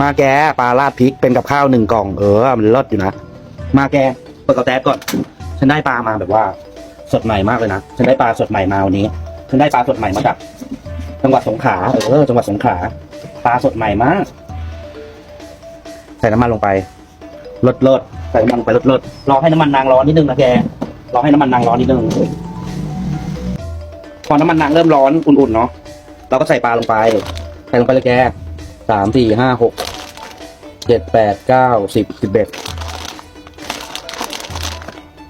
มาแกปลาราดพริกเป็นกับข้าวหนึ่งกล่องเออมันเลิศอยู่นะ มาแกเปิดกระแตก่อน ฉันได้ปลามาแบบว่า สดใหม่มากเลยนะ ฉันได้ปลาสดใหม่มาวันนี้ ฉันได้ปลาสดใหม่มาจากจังหวัดสงขลาเออจังหวัดสงขลาปลาสดใหม่มาก ใส่น้ำมันลงไปลดลดใส่น้ำมันลงไปลดลดรอให้น้ำมันนางร้อนนิดนึงนะแกรอให้น้ำมันนางร้อนนิดนึงพอน้ำมันนางเริ่มร้อนอุ่นๆเนาะเราก็ใส่ปลาลงไป ใส่ลงไปเลยแก สามสี่ห้าหกเจ็ดแปดเก้าสิบสิบเอ็ด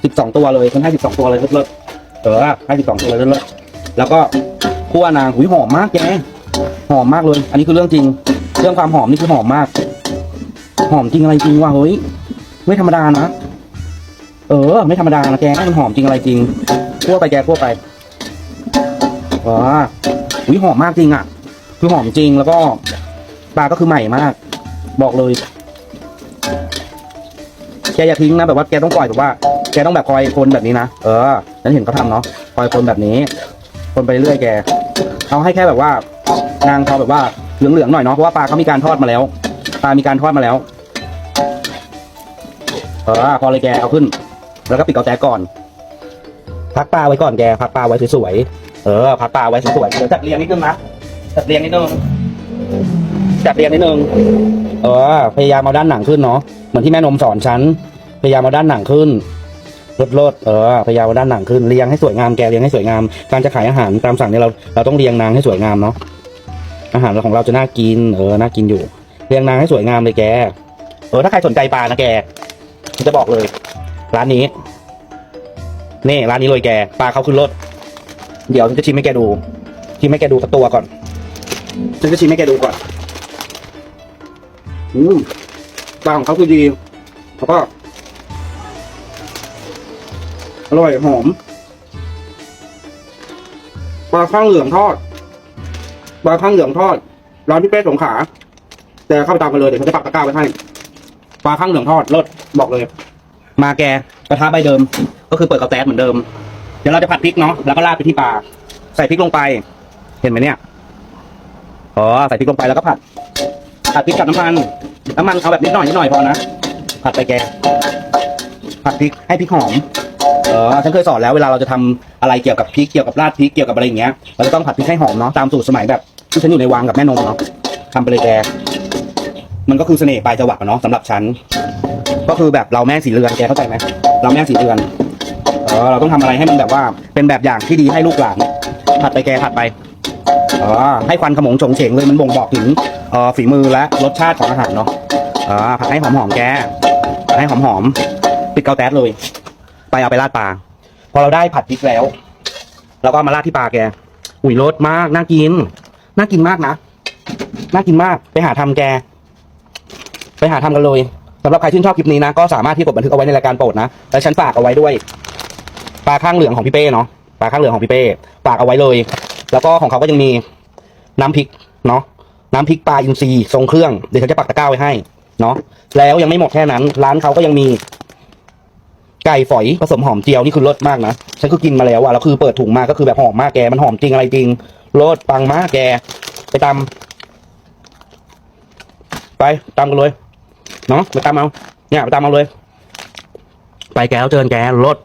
สิบสองตัวเลยฉันให้สิบสองตัวเลยเลิศเออให้สิบสองตัวเลยเลิศแล้วก็คั่วนางหุยหอมมากแกหอมมากเลย อันนี้คือเรื่องจริง เรื่องความหอมนี่คือหอมมาก หอมจริงอะไรจริงว่ะเฮ้ยไม่ธรรมดานะเออ ไม่ธรรมดานะแกมันหอมจริงอะไรจริงคั่วไปแกคั่วไปอ๋ออุ้ยหอมมากจริงอะ คือหอมจริงแล้วก็ ปลาก็คือใหม่มาก บอกเลย แกอย่าทิ้งนะแบบว่าแกต้องปล่อยแบบว่า แกต้องแบบคอยคนแบบนี้นะ เออฉันเห็นเขาทำเนาะ คอยคนแบบนี้ คนไปเรื่อยแก เอาให้แค่แบบว่านางเขาแบบว่าเหลืองๆหน่อยเนาะ เพราะว่าปลาเขามีการทอดมาแล้ว ปลามีการทอดมาแล้ว เออ พอเลยแกเอาขึ้น แล้วก็ปิดเกาแตก่อน พักปลาไว้ก่อนแก พักปลาไว้สวยๆ เออ พักปลาไว้สวยๆเดี๋ยวจัดเรียงนิดนึงนะ จัดเรียงนิดนึง จัดเรียงนิดนึง เออ พยายามเอาด้านหนังขึ้นเนาะ เหมือนที่แม่นมสอนฉัน พยายามเอาด้านหนังขึ้นลดลดเออ พยายามเอาด้านหนังขึ้น เรียงให้สวยงาม แกเรียงให้สวยงาม การจะขายอาหารตามสั่งเนี่ยเรา เราต้องเรียงนางให้สวยงามเนาะ อาหารของเราจะน่ากิน เออ น่ากินอยู่ เรียงนางให้สวยงามเลยแก เออ ถ้าใครสนใจปลานะแก จะบอกเลย ร้านนี้ นี่ร้านนี้เลยแก ปลาเขาขึ้นรถเดี๋ยวฉันจะชิมให้แกดู ชิมให้แกดูสักตัวก่อนฉันจะชิมให้แกดูก่อน อืมปลาของเขาคือดีแล้วก็อร่อยหอมปลาข้างเหลืองทอดปลาข้างเหลืองทอดร้านพี่เป้สงขา แต่เข้าไปตามกันเลยเดี๋ยวฉันจะปักตะกร้าไว้ให้ปลาข้างเหลืองทอดรสบอกเลย มาแกกระทะใบเดิม ก็คือเปิดกระแตสเหมือนเดิม เดี๋ยวเราจะผัดพริกเนาะแล้วก็ราดไปที่ปลาใส่พริกลงไป เห็นไหมเนี่ยอ๋อใส่พริกลงไปแล้วก็ผัด ผัดพริกกับน้ำมัน น้ำมันเอาแบบนิดหน่อยนิดหน่อยพอนะ ผัดไปแก ผัดพริกให้พริกหอม เออฉันเคยสอนแล้วเวลาเราจะทำอะไรเกี่ยวกับพริกเกี่ยวกับราดพริกเกี่ยวกับอะไรอย่างเงี้ย เราจะต้องผัดพริกให้หอมเนาะตามสูตรสมัยแบบที่ฉันอยู่ในวังกับแม่นมเนาะทำไปเลยแก มันก็คือเสน่ห์ปลายจังหวะเนาะสำหรับฉัน ก็คือแบบเราแม่สีเรือนแกเข้าใจไหมเราแม่สีเรือน เออเราต้องทำอะไรให้มันแบบว่า เป็นแบบอย่างที่ดีให้ลูกหลาน ผัดไปแกผัดไปเออให้ควันขมงฉงเฉงเลยมันบ่งบอกถึง เออฝีมือและรสชาติของอาหารเนาะเออผัดให้หอมๆแกผัดให้หอมๆปิดเกาแต๊สเลย ไปเอาไปราดปลาพอเราได้ผัดพริกแล้วเราก็มาราดที่ปลาแก อุ้ยรสมากน่ากิน น่ากินมากนะน่ากินมากไปหาทำแก ไปหาทำกันเลยสำหรับใครที่นชอบคลิปนี้นะก็สามารถที่กดบันทึกเอาไว้ในรายการโปรดนะและฉันฝากเอาไว้ด้วยปลาข้างเหลืองของพี่เป้เนาะปลาข้างเหลืองของพี่เป้ฝากเอาไว้เลย แล้วก็ของเขาก็ยังมีน้ำพริกเนาะ น้ำพริกปลาอินทรีย์ทรงเครื่องเดี๋ยวฉันจะปักตะกร้าไว้ให้เนาะแล้วยังไม่หมดแค่นั้น ร้านเขาก็ยังมี ไก่ฝอยผสมหอมเจียวนี่คือรสมากนะฉันก็กินมาแล้วอะแล้วคือเปิดถุงมาก็คือแบบหอมมากแกมันหอมจริงอะไรจริงรสปังมากแก ไปตำไปตำกันเลยเนาะไปตามเอาเนี่ยไปตามเอาเลย ไปแกแล้วเจอกันแกรถ